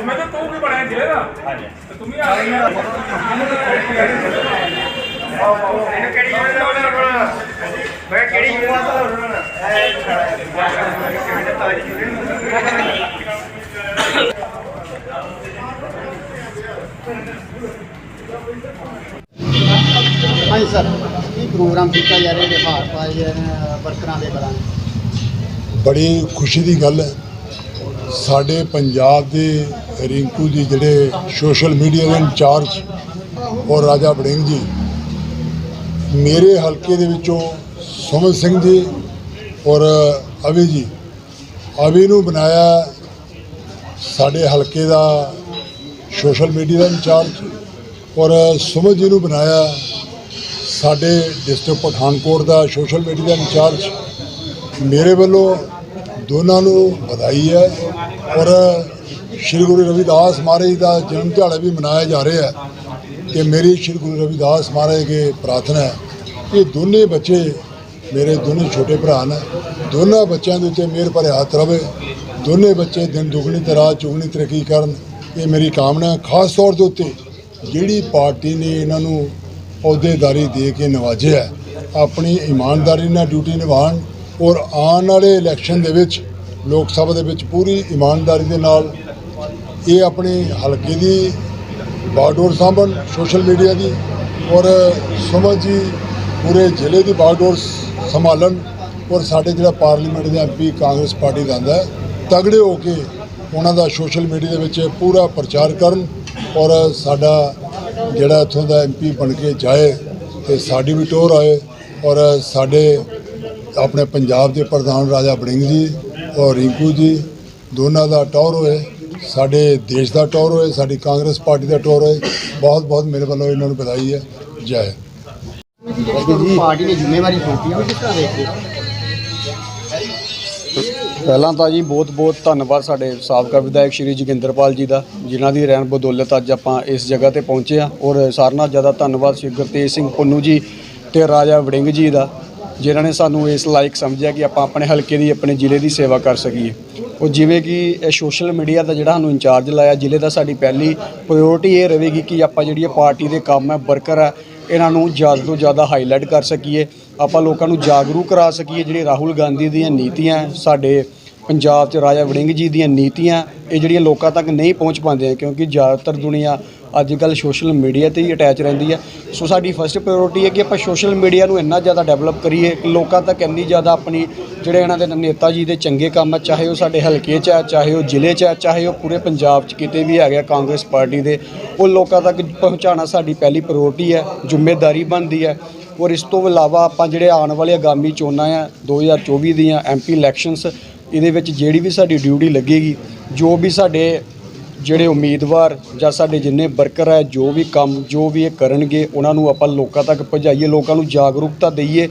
ਮੈਂ ਤਾਂ ਤੂੰ ਵੀ ਬਣਿਆ ਜ਼ਿਲ੍ਹੇ ਦਾ? ਹਾਂਜੀ। ਤੇ ਤੂੰ ਵੀ ਆ ਗਿਆ ਇਹਨੇ ਕਿਹੜੀ ਯੂਨਿਟ ਦਾ ਬਣਾਉਣਾ ਬਣਾਉਣਾ ਮੈਂ ਕਿਹੜੀ ਯੂਨਿਟ ਦਾ ਬਣਾਉਣਾ ਹਾਂਜੀ ਸਰ ਕੀ ਪ੍ਰੋਗਰਾਮ ਕੀਤਾ ਜਾ ਰਿਹਾ ਹੈ? ਹਾਰ ਪਾਏ ਜਾ ਰਹੇ ਨੇ ਵਰਕਰਾਂ ਦੇ ਦੌਰਾਨ ਬੜੀ ਖੁਸ਼ੀ ਦੀ ਗੱਲ ਹੈ। ਸਾਡੇ ਪੰਜਾਬ ਦੇ ਰਿੰਕੂ ਜੀ ਜਿਹੜੇ ਸੋਸ਼ਲ ਮੀਡੀਆ ਦੇ ਇੰਚਾਰਜ ਔਰ ਰਾਜਾ ਵੜਿੰਗ ਜੀ, ਮੇਰੇ ਹਲਕੇ ਦੇ ਵਿੱਚੋਂ ਸੁਮਨ ਸਿੰਘ ਜੀ ਔਰ ਅਵੀ ਜੀ, ਅਵੀ ਨੂੰ ਬਣਾਇਆ ਸਾਡੇ ਹਲਕੇ ਦਾ ਸੋਸ਼ਲ ਮੀਡੀਆ ਦਾ ਇੰਚਾਰਜ ਔਰ ਸੁਮਨ ਜੀ ਨੂੰ ਬਣਾਇਆ ਸਾਡੇ ਡਿਸਟ੍ਰਿਕਟ ਪਠਾਨਕੋਟ ਦਾ ਸੋਸ਼ਲ ਮੀਡੀਆ ਦਾ ਇੰਚਾਰਜ। ਮੇਰੇ ਵੱਲੋਂ ਦੋਨਾਂ ਨੂੰ ਵਧਾਈ ਹੈ ਔਰ ਸ਼੍ਰੀ ਗੁਰੂ ਰਵਿਦਾਸ ਮਹਾਰਾਜ ਦਾ ਜਨਮ ਦਿਹਾੜਾ ਵੀ ਮਨਾਇਆ ਜਾ ਰਿਹਾ ਹੈ ਕਿ ਮੇਰੀ ਸ਼੍ਰੀ ਗੁਰੂ ਰਵਿਦਾਸ ਮਹਾਰਾਜ ਅੱਗੇ ਪ੍ਰਾਰਥਨਾ ਹੈ ਕਿ ਦੋਨੇ ਬੱਚੇ ਮੇਰੇ ਦੋਨੇ ਛੋਟੇ ਭਰਾ ਨੇ, ਦੋਨਾਂ ਬੱਚਿਆਂ ਦੇ ਉੱਤੇ ਮਿਹਰ ਭਰਿਆ ਹੱਥ ਰਵੇ, ਦੋਨੇ ਬੱਚੇ ਦਿਨ ਦੁਗਣੀ ਤੇ ਰਾਤ ਚੁਗਣੀ ਤਰੱਕੀ ਕਰਨ, ਇਹ ਮੇਰੀ ਕਾਮਨਾ ਹੈ। ਖਾਸ ਤੌਰ ਦੇ ਉੱਤੇ ਜਿਹੜੀ ਪਾਰਟੀ ਨੇ ਇਹਨਾਂ ਨੂੰ ਅਹੁਦੇਦਾਰੀ ਦੇ ਕੇ ਨਵਾਜਿਆ ਆਪਣੀ ਇਮਾਨਦਾਰੀ ਨਾਲ ਡਿਊਟੀ ਨਿਭਾਉਣ ਔਰ ਆਉਣ ਵਾਲੇ ਇਲੈਕਸ਼ਨ ਦੇ ਵਿੱਚ ਲੋਕ ਸਭਾ ਦੇ ਵਿੱਚ ਪੂਰੀ ਇਮਾਨਦਾਰੀ ਦੇ ਨਾਲ ਇਹ ਆਪਣੇ ਹਲਕੇ ਦੀ ਬਾਗਡੋਰ ਸਾਂਭਣ, ਸੋਸ਼ਲ ਮੀਡੀਆ ਦੀ ਔਰ ਸੁਮਨ ਜੀ ਪੂਰੇ ਜ਼ਿਲ੍ਹੇ ਦੀ ਬਾਗਡੋਰ ਸੰਭਾਲਣ ਔਰ ਸਾਡੇ ਜਿਹੜਾ ਪਾਰਲੀਮੈਂਟ ਦੇ ਐਮਪੀ ਕਾਂਗਰਸ ਪਾਰਟੀ ਦਾ ਆਂਦਾ ਤਗੜੇ ਹੋ ਕੇ ਉਹਨਾਂ ਦਾ ਸੋਸ਼ਲ ਮੀਡੀਆ ਦੇ ਵਿੱਚ ਪੂਰਾ ਪ੍ਰਚਾਰ ਕਰਨ ਔਰ ਸਾਡਾ ਜਿਹੜਾ ਇੱਥੋਂ ਦਾ ਐਮਪੀ ਬਣ ਕੇ ਜਾਏ ਤੇ ਸਾਡੀ ਵੀ ਟੋਰ ਆਏ ਔਰ ਸਾਡੇ ਆਪਣੇ ਪੰਜਾਬ ਦੇ ਪ੍ਰਧਾਨ ਰਾਜਾ ਬੜਿੰਗ ਜੀ ਔਰ ਰਿੰਕੂ ਜੀ ਦੋਨਾਂ ਦਾ ਟੌਰ ਹੋਏ ਸਾਡੇ ਦੇਸ਼ ਦਾ ਟੌਰ ਹੋਏ ਸਾਡੀ ਕਾਂਗਰਸ ਪਾਰਟੀ ਦਾ ਟੌਰ ਹੋਏ ਬਹੁਤ ਬਹੁਤ ਮੇਰੇ ਵੱਲੋਂ ਇਹਨਾਂ ਨੂੰ ਵਧਾਈ ਹੈ ਜੈ ਜਿਹੜੀ ਪਾਰਟੀ ਨੇ ਜ਼ਿੰਮੇਵਾਰੀ ਸੌਂਪੀ ਹੈ ਉਹ ਕਿਸ ਤਰ੍ਹਾਂ ਦੇਖਦੇ ਹੋ? ਪਹਿਲਾਂ ਤਾਂ ਜੀ ਬਹੁਤ-ਬਹੁਤ ਧੰਨਵਾਦ ਸਾਡੇ ਸਾਬਕਾ ਵਿਧਾਇਕ ਸ਼੍ਰੀ ਜੋਗਿੰਦਰਪਾਲ ਜੀ ਦਾ ਜਿਨ੍ਹਾਂ ਦੀ ਰਹਿਣ ਬਦੌਲਤ ਅੱਜ ਆਪਾਂ ਇਸ ਜਗ੍ਹਾ ਤੇ ਪਹੁੰਚੇ ਆ ਔਰ ਸਾਰਿਆਂ ਨਾਲੋਂ ਜ਼ਿਆਦਾ ਧੰਨਵਾਦ ਸ਼੍ਰੀ ਗੁਰਤੇਜ ਸਿੰਘ ਪੁੰਨੂ ਜੀ ਤੇ ਰਾਜਾ ਵੜਿੰਗ ਜੀ ਦਾ। ਜਿਨ੍ਹਾਂ ਨੇ ਸਾਨੂੰ ਇਸ ਲਾਇਕ ਸਮਝਿਆ ਕਿ ਆਪਾਂ ਆਪਣੇ ਹਲਕੇ ਦੀ, ਆਪਣੇ ਜ਼ਿਲ੍ਹੇ ਦੀ ਸੇਵਾ ਕਰ ਸਕੀਏ। ਉਹ ਜਿਵੇਂ ਕਿ ਇਹ ਸੋਸ਼ਲ ਮੀਡੀਆ ਦਾ ਜਿਹੜਾ ਸਾਨੂੰ ਇੰਚਾਰਜ ਲਾਇਆ, ਜ਼ਿਲ੍ਹੇ ਦਾ ਸਾਡੀ ਪਹਿਲੀ ਪ੍ਰਾਇੋਰਟੀ ਇਹ ਰਹੇਗੀ ਕਿ ਆਪਾਂ ਜਿਹੜੀ ਪਾਰਟੀ ਦੇ ਕੰਮ ਹੈ, ਵਰਕਰ ਹੈ, ਇਹਨਾਂ ਨੂੰ ਜ਼ਿਆਦਾ ਤੋਂ ਜ਼ਿਆਦਾ ਹਾਈਲਾਈਟ ਕਰ ਸਕੀਏ। ਆਪਾਂ ਲੋਕਾਂ ਨੂੰ ਜਾਗਰੂਕ ਕਰਾ ਸਕੀਏ, ਜਿਹੜੇ ਰਾਹੁਲ ਗਾਂਧੀ ਦੀਆਂ ਨੀਤੀਆਂ, ਸਾਡੇ ਪੰਜਾਬ 'ਚ ਰਾਜਾ ਵੜਿੰਗ ਜੀ ਦੀਆਂ ਨੀਤੀਆਂ, ਇਹ ਜਿਹੜੀਆਂ ਲੋਕਾਂ ਤੱਕ ਨਹੀਂ ਪਹੁੰਚ ਪਾਉਂਦੀਆਂ, ਕਿਉਂਕਿ ਜ਼ਿਆਦਾਤਰ ਦੁਨੀਆ ਅੱਜ ਕੱਲ੍ਹ ਸੋਸ਼ਲ ਮੀਡੀਆ ਤੇ ਹੀ ਅਟੈਚ ਰਹਿੰਦੀ ਹੈ ਸੋ ਸਾਡੀ ਫਸਟ ਪ੍ਰਾਇੋਰਟੀ ਹੈ ਕਿ ਆਪਾਂ ਸੋਸ਼ਲ ਮੀਡੀਆ ਨੂੰ ਇੰਨਾ ਜ਼ਿਆਦਾ ਡਿਵੈਲਪ ਕਰੀਏ ਕਿ ਲੋਕਾਂ ਤੱਕ ਇੰਨੀ ਜ਼ਿਆਦਾ ਆਪਣੀ ਜਿਹੜੇ ਇਹਨਾਂ ਦੇ ਨੇਤਾ ਜੀ ਦੇ ਚੰਗੇ ਕੰਮ ਆ, ਚਾਹੇ ਉਹ ਸਾਡੇ ਹਲਕੇ 'ਚ ਆ, ਚਾਹੇ ਉਹ ਜ਼ਿਲ੍ਹੇ 'ਚ ਆ, ਚਾਹੇ ਉਹ ਪੂਰੇ ਪੰਜਾਬ 'ਚ ਕਿਤੇ ਵੀ ਹੈਗੇ ਆ, ਕਾਂਗਰਸ ਪਾਰਟੀ ਦੇ, ਉਹ ਲੋਕਾਂ ਤੱਕ ਪਹੁੰਚਾਉਣਾ ਸਾਡੀ ਪਹਿਲੀ ਪ੍ਰਾਇੋਰਟੀ ਹੈ ਜ਼ਿੰਮੇਵਾਰੀ ਬਣਦੀ ਹੈ ਔਰ ਇਸ ਤੋਂ ਇਲਾਵਾ ਆਪਾਂ ਜਿਹੜੇ ਆਉਣ ਵਾਲੇ ਆਗਾਮੀ ਚੋਣਾਂ ਆ 2024 ਦੀਆਂ ਐਮਪੀ ਇਲੈਕਸ਼ਨਸ ਇਹਦੇ ਵਿੱਚ ਜਿਹੜੀ ਵੀ ਸਾਡੀ ਡਿਊਟੀ ਲੱਗੇਗੀ, ਜੋ ਵੀ ਸਾਡੇ ਜਿਹੜੇ ਉਮੀਦਵਾਰ ਜਾਂ ਸਾਡੇ ਜਿੰਨੇ ਵਰਕਰ ਹੈ ਜੋ ਵੀ ਕੰਮ ਜੋ ਵੀ ਇਹ ਕਰਨਗੇ ਉਹਨਾਂ ਨੂੰ ਆਪਾਂ ਲੋਕਾਂ ਤੱਕ ਪਹੁੰਚਾਈਏ ਲੋਕਾਂ ਨੂੰ ਜਾਗਰੂਕਤਾ ਦਈਏ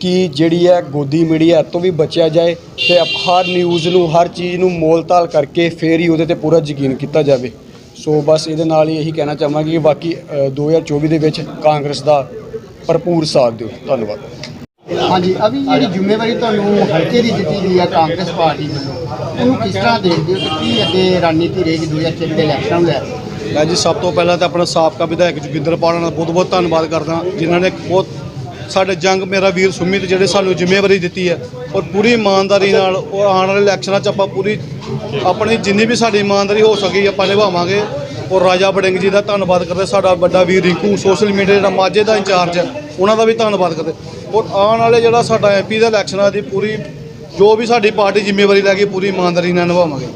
ਕਿ ਜਿਹੜੀ ਹੈ ਗੋਦੀ ਮੀਡੀਆ ਤੋਂ ਵੀ ਬਚਿਆ ਜਾਏ ਤੇ ਹਰ ਨਿਊਜ਼ ਨੂੰ ਹਰ ਚੀਜ਼ ਨੂੰ ਮੋਲਤਾਲ ਕਰਕੇ ਫੇਰ ਹੀ ਉਹਦੇ ਤੇ ਪੂਰਾ ਯਕੀਨ ਕੀਤਾ ਜਾਵੇ। ਸੋ ਬਸ ਇਹਦੇ ਨਾਲ ਹੀ ਇਹੀ ਕਹਿਣਾ ਚਾਹਾਂਗੇ ਕਿ ਬਾਕੀ ਅ, 2024 ਦੇ ਵਿੱਚ ਕਾਂਗਰਸ ਦਾ ਭਰਪੂਰ ਸਾਥ ਦਿਓ। ਧੰਨਵਾਦ। ਹਾਂਜੀ ਅਭੀ ਜਿਹੜੀ ਜ਼ਿੰਮੇਵਾਰੀ ਤੁਹਾਨੂੰ ਹਲਕੇ ਦੀ ਦਿੱਤੀ ਗਈ ਹੈ ਕਾਂਗਰਸ ਪਾਰਟੀ ਵੱਲੋਂ ਉਹਨੂੰ ਕਿਸ ਤਰ੍ਹਾਂ ਦੇਖਦੇ ਹੋ ਕਿ ਕੀ ਅੱਗੇ ਰਣਨੀਤੀ ਰਹੇਗੀ 2024 ਦੇ ਇਲੈਕਸ਼ਨ ਨੂੰ ਲੈ ਕੇ ਮੈਂ ਜੀ ਸਭ ਤੋਂ ਪਹਿਲਾਂ ਤਾਂ ਆਪਣਾ ਸਾਬਕਾ ਵਿਧਾਇਕ ਜੋਗਿੰਦਰ ਪਾਲ ਦਾ ਬਹੁਤ ਬਹੁਤ ਧੰਨਵਾਦ ਕਰਦਾ, ਜਿਨ੍ਹਾਂ ਨੇ ਬਹੁਤ ਸਾਡੇ ਜੰਗ ਮੇਰਾ ਵੀਰ ਸੁਮਿਤ ਜਿਹੜੇ ਸਾਨੂੰ ਜ਼ਿੰਮੇਵਾਰੀ ਦਿੱਤੀ ਹੈ ਔਰ ਪੂਰੀ ਇਮਾਨਦਾਰੀ ਨਾਲ ਔਰ ਆਉਣ ਵਾਲੇ ਇਲੈਕਸ਼ਨਾਂ 'ਚ ਆਪਾਂ ਪੂਰੀ ਆਪਣੀ ਜਿੰਨੀ ਵੀ ਸਾਡੀ ਇਮਾਨਦਾਰੀ ਹੋ ਸਕੀ ਆਪਾਂ ਨਿਭਾਵਾਂਗੇ। ਔਰ ਰਾਜਾ ਬੜਿੰਗ ਜੀ ਦਾ ਧੰਨਵਾਦ ਕਰਦੇ, ਸਾਡਾ ਵੱਡਾ ਵੀਰ ਰਿੰਕੂ ਸੋਸ਼ਲ ਮੀਡੀਆ ਜਿਹੜਾ ਮਾਝੇ ਦਾ ਇੰਚਾਰਜ ਹੈ, ਉਹਨਾਂ ਦਾ ਵੀ ਧੰਨਵਾਦ ਕਰਦੇ। ਔਰ ਆਉਣ ਵਾਲੇ ਜਿਹੜਾ ਸਾਡਾ ਐਮਪੀ ਦਾ ਇਲੈਕਸ਼ਨਾਂ ਦੀ ਪੂਰੀ ਜੋ ਵੀ ਸਾਡੀ ਪਾਰਟੀ ਜ਼ਿੰਮੇਵਾਰੀ ਲੈ ਕੇ ਪੂਰੀ ਇਮਾਨਦਾਰੀ ਨਾਲ ਨਿਭਾਵਾਂਗੇ।